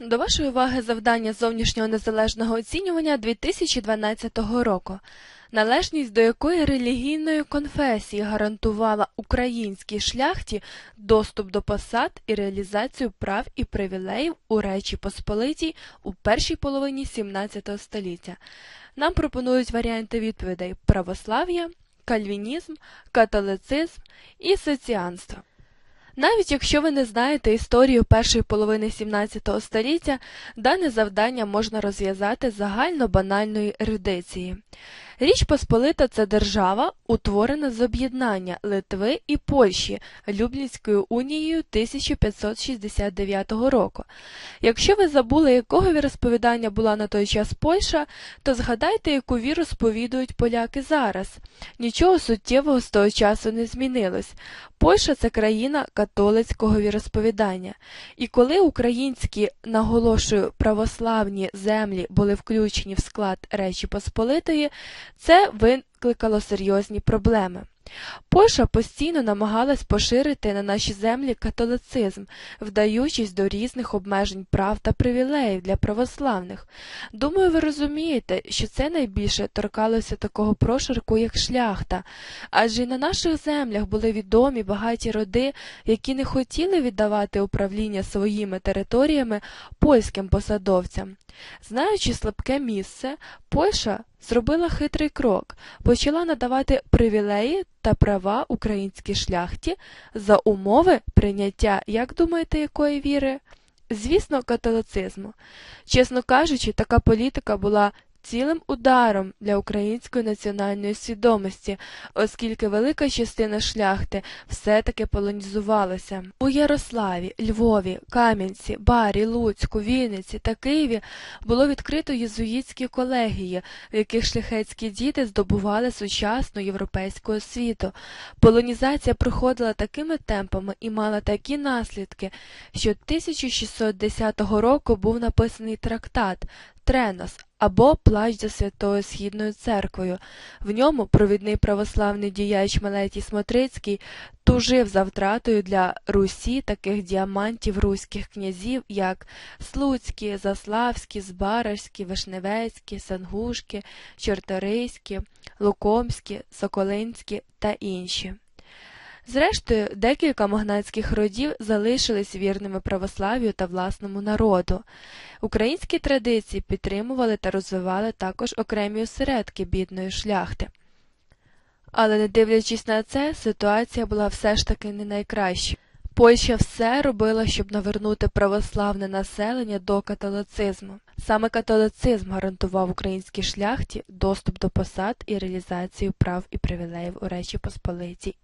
До вашої уваги завдання зовнішнього незалежного оцінювання 2012 року, належність до якої релігійної конфесії гарантувала українській шляхті доступ до посад і реалізацію прав і привілеїв у Речі Посполитій у першій половині 17 століття. Нам пропонують варіанти відповідей православ'я, кальвінізм, католицизм і соціанство. Навіть якщо ви не знаєте історію першої половини 17 століття, дане завдання можна розв'язати загально банальної ерудиції. Річ Посполита це держава, утворена з об'єднання Литви і Польщі Люблінською унією 1569 року. Якщо ви забули, якого віросповідання була на той час Польща, то згадайте, яку віру сповідують поляки зараз. Нічого суттєвого з того часу не змінилось. Польща це країна католицького віросповідання. І коли українські, наголошую, православні землі були включені в склад Речі Посполитої, це викликало серйозні проблеми. Польща постійно намагалась поширити на наші землі католицизм, вдаючись до різних обмежень прав та привілеїв для православних. Думаю, ви розумієте, що це найбільше торкалося такого прошарку, як шляхта, адже й на наших землях були відомі багаті роди, які не хотіли віддавати управління своїми територіями польським посадовцям. Знаючи слабке місце, Польща зробила хитрий крок, почала надавати привілеї та права українській шляхті за умови прийняття, як думаєте, якої віри? Звісно, католицизму. Чесно кажучи, така політика була цілим ударом для української національної свідомості, оскільки велика частина шляхти все-таки полонізувалася. У Ярославі, Львові, Кам'янці, Барі, Луцьку, Вінниці та Києві було відкрито єзуїтські колегії, в яких шляхетські діти здобували сучасну європейську освіту. Полонізація проходила такими темпами і мала такі наслідки, що 1610 року був написаний трактат Тренос або Плач за Святою Східною церквою. В ньому провідний православний діяч Мелетій Смотрицький тужив за втратою для Русі таких діамантів руських князів, як Слуцькі, Заславські, Збаражські, Вишневецькі, Сангушки, Чорторийські, Лукомські, Соколинські та інші. Зрештою, декілька магнатських родів залишились вірними православ'ю та власному народу. Українські традиції підтримували та розвивали також окремі осередки бідної шляхти. Але не дивлячись на це, ситуація була все ж таки не найкраща. Польща все робила, щоб навернути православне населення до католицизму. Саме католицизм гарантував українській шляхті доступ до посад і реалізацію прав і привілеїв у Речі Посполитій